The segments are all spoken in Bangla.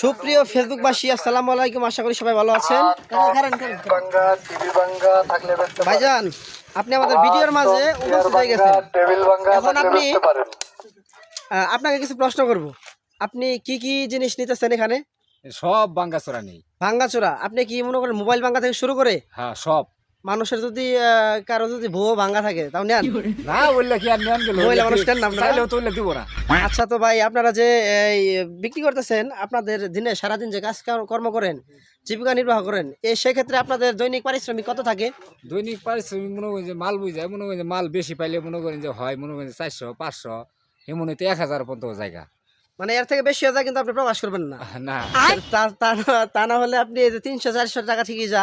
সুপ্রিয় ফেসবুকবাসী আসসালামু আলাইকুম। আশা করি সবাই ভালো আছেন। ভাইজান আপনি আমাদের ভিডিওর মাঝে উপস্থিত হয়ে গেছেন। এখন আপনি- আপনাকে কিছু প্রশ্ন করব। আপনি কি কি জিনিস নিতেছেন এখানে? সব বাঙ্গাচোরা নেই। ভাঙ্গাচোরা। আপনি কি মনে করেন মোবাইল ভাঙ্গা থেকে শুরু করে হ্যাঁ সব। মানুষের যদি কারও যদি ভুয়ো ভাঙ্গা থাকে তাও নেন। না বললে কি আর নেন গেল? মহিলা মানুষ কেন নাম না? চাইলেও তো বললে দিব না। আচ্ছা তো ভাই আপনারা যে এই বিক্রি করতেছেন আপনাদের দিনে সারাদিন যে কাজ কর্ম করেন জীবিকা নির্বাহ করেন এই সেক্ষেত্রে আপনাদের দৈনিক পারিশ্রমিক কত থাকে? দৈনিক পারিশ্রমিক মনে করেন যে মাল বুঝায় মনে করেন যে মাল বেশি পাইলে মনে করেন যে হয় মনে করেন যে চারশো পাঁচশো এমন হইতে এক হাজার পর্যন্ত জায়গা। মানে এর থেকে বেশি হয়ে যায় কিন্তু আপনি প্রকাশ করবেন না। না। তা- না- হলে আপনি এই যে তিনশো চারশো টাকা ঠিকই যা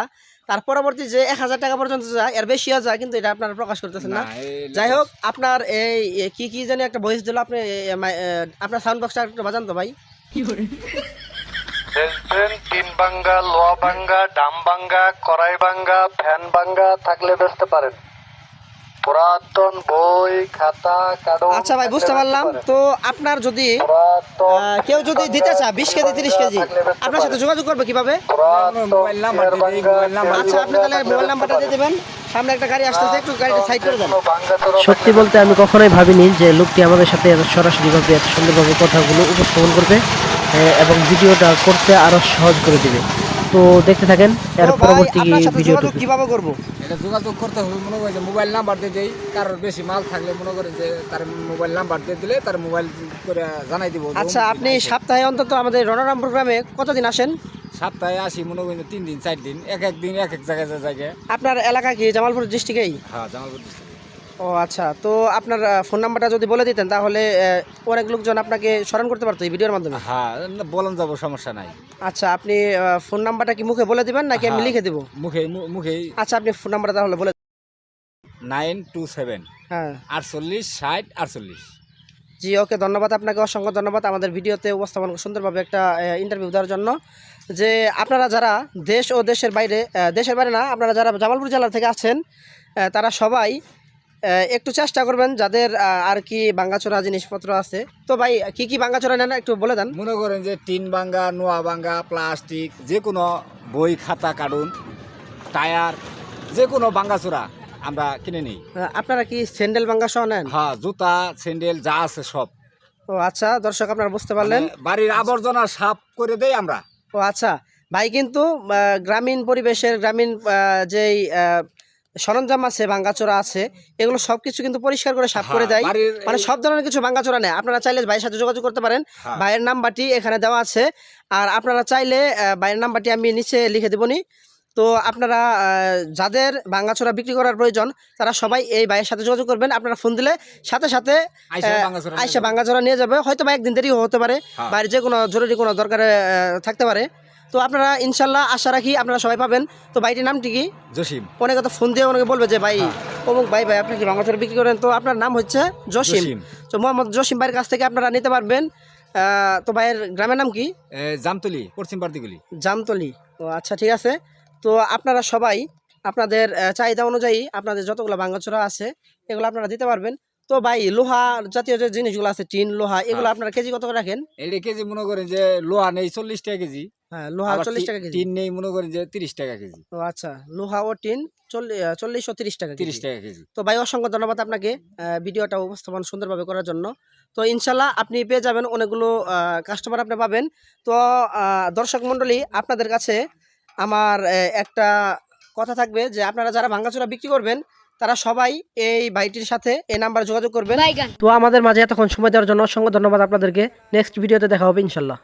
তার পরবর্তী যে এক হাজার টাকা পর্যন্ত যায় এর বেশি হয়ে যায় কিন্তু এটা আপনারা প্রকাশ করতেছেন না। যাই হোক আপনার এই কি কি জানি একটা ভয়েস দিল আপনি আপনার সাউন্ড বক্সটা একটু বাজান তো ভাই। টিন বাঙ্গা লোয়া বাঙ্গা ডাম বাঙ্গা কড়াই বাঙ্গা ফ্যান বাঙ্গা থাকলে বেচতে পারেন। পুরাতন বই খাতা কাগজ আচ্ছা ভাই বুঝতে পারলাম। তো আপনার যদি কেউ যদি দিতে চায় বিশ কেজি তিরিশ কেজি আপনার সাথে যোগাযোগ করবে কীভাবে? আচ্ছা আপনি তাহলে মোবাইল নাম্বারটা দিয়ে দেবেন। সামনে একটা গাড়ি আসতেছে একটু গাড়িটা সাইড করে দেন। সত্যি বলতে আমি কখনোই ভাবিনি যে লোকটি আমাদের সাথে এত সরাসরিভাবে এত সুন্দরভাবে কথাগুলো উপস্থাপন করবে এবং ভিডিওটা করতে আরও সহজ করে দিবে। তো দেখতে থাকেন এর পরবর্তী যোগাযোগ কীভাবে করব? এটা যোগাযোগ করতে হবে মনে করেন যে মোবাইল নাম্বার দিয়ে দেই কারোর বেশি মাল থাকলে মনে করেন যে তার মোবাইল নাম্বার দিয়ে দিলে তার মোবাইল করে জানাই দিব। আচ্ছা আপনি সপ্তাহে অন্তত আমাদের রনারামপুর গ্রামে কতদিন আসেন? সপ্তাহে আসি মনে করেন তিন দিন চার দিন এক এক দিন এক এক জায়গায় জায়গায়। আপনার এলাকা কি? জামালপুর ডিস্ট্রিক্টেই? হ্যাঁ জামালপুর district। ও আচ্ছা। তো আপনার ফোন নাম্বারটা যদি বলে দিতেন তাহলে অনেক লোকজন আপনাকে স্মরণ করতে পারতো এই ভিডিওর মাধ্যমে। হ্যাঁ বলন যাব সমস্যা নাই। আচ্ছা আপনি ফোন নাম্বারটা কি মুখে বলে দিবেন নাকি আমি হ্যাঁ। লিখে দেবো? মুখে মু- মুখেই। আচ্ছা আপনি ফোন নাম্বারটা তাহলে বলে নাইন টু সেভেন। হ্যাঁ। আটচল্লিশ ষাট আটচল্লিশ। জি ওকে ধন্যবাদ আপনাকে অসংখ্য ধন্যবাদ আমাদের ভিডিওতে উপস্থাপন সুন্দরভাবে একটা ইন্টারভিউ দেওয়ার জন্য। যে আপনারা যারা দেশ ও দেশের বাইরে দেশের বাইরে না আপনারা যারা জামালপুর জেলা থেকে আছেন তারা সবাই একটু চেষ্টা করবেন যাদের আর কি বাঙ্গাচোরা জিনিসপত্র আছে। তো ভাই কি কি বাঙ্গাচোরা নেন একটু বলে দেন। মনে করেন যে টিন ভাঙ্গা নোয়া ভাঙ্গা প্লাস্টিক যে কোনো বই খাতা কার্টুন টায়ার যে কোনো ভাঙ্গাচোরা আমরা কিনে নিই। আপনারা কি স্যান্ডেল বাঙ্গা সহ নেন? হ্যাঁ জুতা স্যান্ডেল যা আছে সব। ও আচ্ছা দর্শক আপনারা বুঝতে পারলেন। মানে বাড়ির আবর্জনা সাফ করে দেই আমরা। ও আচ্ছা ভাই কিন্তু গ্রামীণ পরিবেশের গ্রামীণ যেই সরঞ্জাম আছে ভাঙ্গাচোরা আছে এগুলো সব কিছু কিন্তু পরিষ্কার করে সাফ করে হ্যাঁ, দেয়। মানে সব ধরনের কিছু ভাঙ্গাচোরা নেই আপনারা চাইলে ভাইয়ের সাথে যোগাযোগ করতে পারেন। হ্যাঁ। ভাইয়ের নাম্বারটি এখানে দেওয়া আছে। আর আপনারা চাইলে ভাইয়ের নাম্বারটি আমি নিচে লিখে দেবনি তো আপনারা যাদের ভাঙ্গাচোরা বিক্রি করার প্রয়োজন তারা সবাই এই ভাইয়ের সাথে যোগাযোগ করবেন। আপনারা ফোন দিলে সাথে সাথে আইসা ভাঙ্গাচোরা নিয়ে আইসা যাবে। নিয়ে যাবে। হয়তো বা একদিন দেরিও হতে পারে। হ্যাঁ। বাইরে যে কোনো জরুরি কোনো দরকারে থাকতে পারে। তো আপনারা ইনশাল্লাহ আশা রাখি আপনারা সবাই পাবেন। তো ভাইটির নামটি কি জসিম। অনেকে তো ফোন দিয়ে অনেকে বলবে যে ভাই অমুক ভাই ভাই আপনি কি ভাঙাচোরা বিক্রি করেন? তো আপনার নাম হচ্ছে জসিম। তো মোহাম্মদ জসিম ভাইয়ের কাছ থেকে আপনারা নিতে পারবেন। তো ভাইয়ের গ্রামের নাম কি? জামতলি পশ্চিম পার্টিগুলি জামতলি। তো আচ্ছা ঠিক আছে। তো আপনারা সবাই আপনাদের চাহিদা অনুযায়ী আপনাদের যতগুলো ভাঙাচোরা আছে এগুলো আপনারা দিতে পারবেন। তো ভাই লোহা জাতীয় যে জিনিসগুলো আছে টিন লোহা এগুলো হ্যাঁ। আপনারা কেজি কত করে রাখেন? এটা কেজি মনে করেন যে লোহা নেই চল্লিশ টাকা কেজি। হ্যাঁ লোহা চল্লিশ টাকা কেজি। টিন নেই মনে করেন যে তিরিশ টাকা কেজি। ও আচ্ছা লোহা ও টিন চল্লিশ চল্লিশ ও তিরিশ টাকা তিরিশ কেজি। টাকা কেজি। তো ভাই অসংখ্য ধন্যবাদ আপনাকে ভিডিওটা উপস্থাপন সুন্দরভাবে করার জন্য। তো ইনশাল্লাহ আপনি পেয়ে যাবেন অনেকগুলো কাস্টমার আপনি পাবেন। তো আহ, দর্শক মণ্ডলী আপনাদের কাছে আমার একটা কথা থাকবে যে আপনারা যারা ভাঙ্গাচোরা বিক্রি করবেন তারা সবাই এই ভাইটির সাথে এই নাম্বারে যোগাযোগ করবেন। তো আমাদের মাঝে এতক্ষণ সময় দেওয়ার জন্য অসংখ্য ধন্যবাদ আপনাদেরকে। নেক্সট ভিডিওতে দেখা হবে ইনশাল্লাহ